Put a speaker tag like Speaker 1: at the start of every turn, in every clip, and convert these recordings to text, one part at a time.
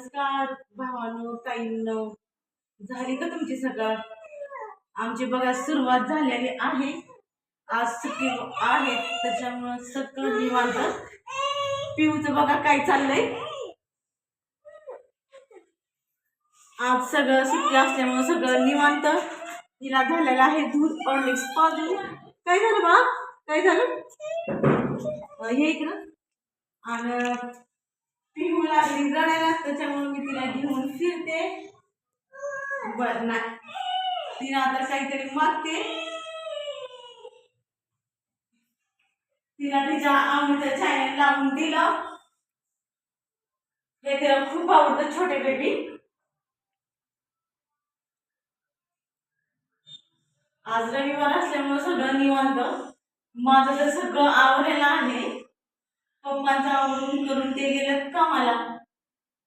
Speaker 1: नमस्कार भावानो ताईंनो. झाली का तुमची सकाळ आमची बघा सुरुवात झालेली आहे. आज सुट्टी आहे त्याच्यामुळं सगळं निवांत. पिऊचं बघा काय चाललंय. आज सगळं सुट्टी असल्यामुळं सगळं निवांत. तिला झालेलं आहे दूध ऑर्लिक्स पाजून काय झालं बा काय झालं? हे इकडं. आणि ती लागली रडायला त्याच्यामुळे मी तिला घेऊन फिरते. बर नाही. तिला आता काहीतरी मागते. तिला तिच्या आवडीचं चॅनल लावून दिलं. हे तिला खूप आवडतं छोटे बेबी आज रविवार असल्यामुळे सगळं निवांत. माझं तर सगळं आवडलेलं आहे. पप्पाचं आवरून करून ते गेलेत कामाला.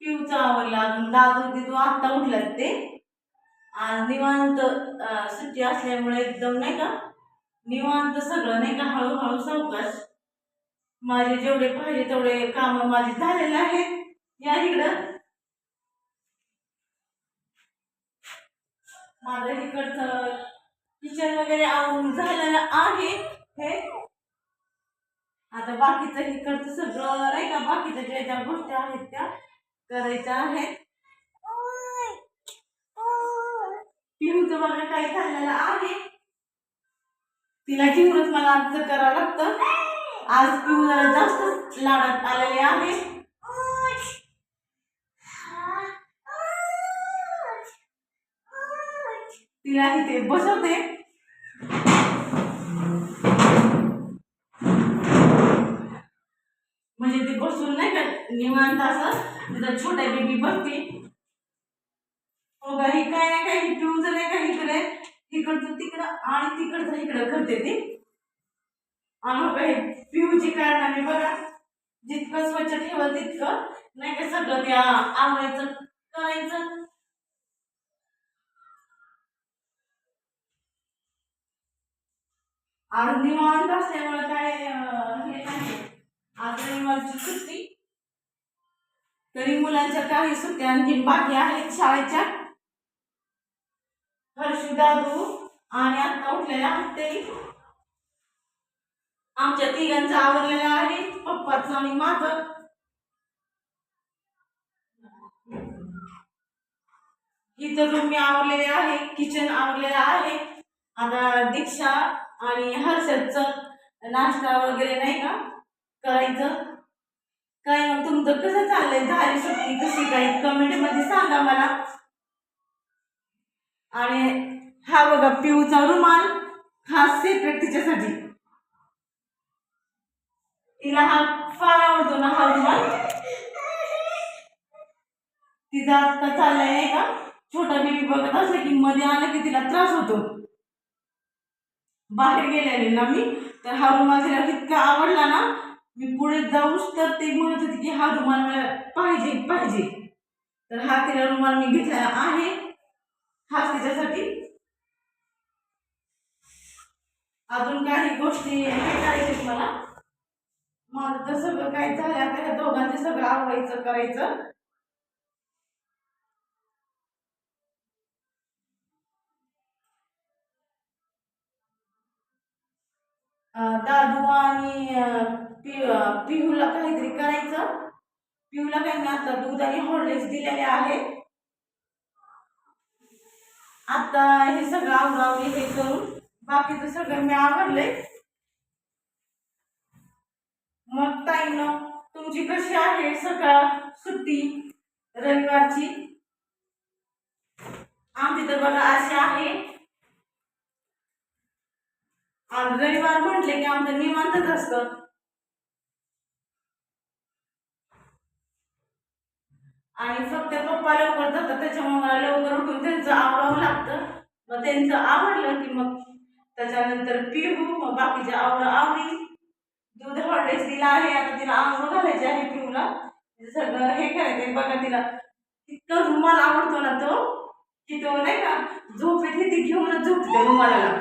Speaker 1: पिऊचं आवरलं अजून. दादू तिथून आत्ता उठलात ते. आज निवांत सुट्टी असल्यामुळे एकदम नाही का निवांत सगळं नाही का हळूहळू सावकाश. माझे जेवढे पाहिजे तेवढे कामं माझे झालेले आहेत. या इकडं. माझं इकडचं किचन वगैरे आवरून झालेलं आहे. हे आता बाकीचं इकडचं सगळं नाही का? बाकीच्या ज्या ज्या गोष्टी आहेत त्या करायच्या आहेत. पिहूचं बघा काही झालेलं आहे. तिला घेऊनच मला अर्ज करावं लागतं. आज पिहू जरा जास्त लाडात आलेले आहे. तिला इथे बसवते म्हणजे ती बसून नाही का निवांत असं? तिचा छोटा बेबी बघते हो का ही काय नाही काय ट्यूज नाही का इकडे इकडचं तिकडं आणि तिकडचं इकडं करते ती. आणि हो पिऊची कारणाने बघा जितकं स्वच्छ ठेवल तितकं नाही का सगळं ते आवडायचं करायचं. आणि निवांत असल्यामुळे काय हे नाही. आज रविवारची सुट्टी तरी मुलांच्या काही सुट्ट्या आणखी बाकी आहेत शाळेच्या. हर्षू दादू आणि आता उठलेल्या आहेत आमच्या तिघांचा आवडलेला आहे पप्पाचं आणि माझं. इथं रूम मी आवरलेले आहे किचन आवरलेलं आहे. आता दीक्षा आणि हर्षदचं नाश्ता वगैरे नाही का? करायचं काय मग तुमचं कसं चाललंय? झाली सुट्टी कशी काय कमेंटमध्ये सांगा मला. आणि हा बघा पिऊचा रुमाल हा सेपरेट तिच्यासाठी. तिला हा फार आवडतो ना हा रुमाल. तिचा आता चाललाय नाही का? छोटा बेबी बघत असलं की मध्ये आलं की तिला त्रास होतो. बाहेर गेलेले ना मी तर हा रुमाल तिला इतका आवडला मी पुढे जाऊच तर ते म्हणत होते की हा रुमाल मला पाहिजे पाहिजे. तर हा तिला रुमाल मी घेतलेला आहे. खास तिच्यासाठी. अजून काही गोष्टी करायचे मला. माझं तर सगळं काय झालं आता ह्या दोघांचे सगळं आवडायचं करायचं. दादू आणि पि पिहूला काहीतरी करायचं. पिहूला काही मी आता दूध आणि हॉर्लिक्स दिलेले आहे. आता हे सगळं आवरावले हे करून बाकीचं सगळं मी आवडले मग ताईनं तुमची कशी आहे सकाळ सुट्टी रविवारची? आमची तर बघा अशी आहे. आणि रविवार म्हटले की आमचं निवांतच असतं. आणि फक्त पप्पा लवकर जातात त्याच्यामुळे मला लवकर उठून त्यांचं आवडावं लागतं. मग त्यांचं आवडलं की मग त्याच्यानंतर पिहू मग बाकीच्या आवड आवडी दूध हॉर्लिक्स दिला आहे आता तिला आंघोळ घालायची आहे पिहूला सगळं हे करायचं बघा तिला इतकं रुमाल आवडतो ना तो की तो नाही का झोपेत ती घेऊनच झोपते रुमालाला.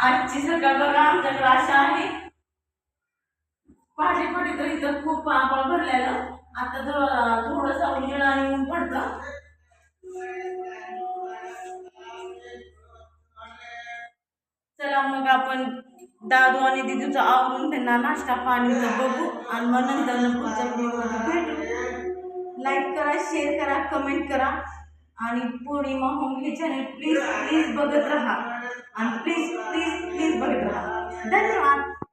Speaker 1: आजची सकाळ बघा आमच्याकडे अशा आहे. पहाटे पण इथं इथं खूप आभाळ भरलेलं. आता तर थोडंसं उजेड आणि ऊन पडतं. चला मग आपण दादू आणि दिदूचं आवरून त्यांना नाश्ता पाणी बघू आणि मग नंतर पुढच्या व्हिडिओमध्ये भेटू. लाईक करा शेअर करा कमेंट करा. आणि पौर्णिमा होम हे चॅनल प्लीज प्लीज बघत राहा. आणि प्लीज प्लीज प्लीज बघत राहा. धन्यवाद.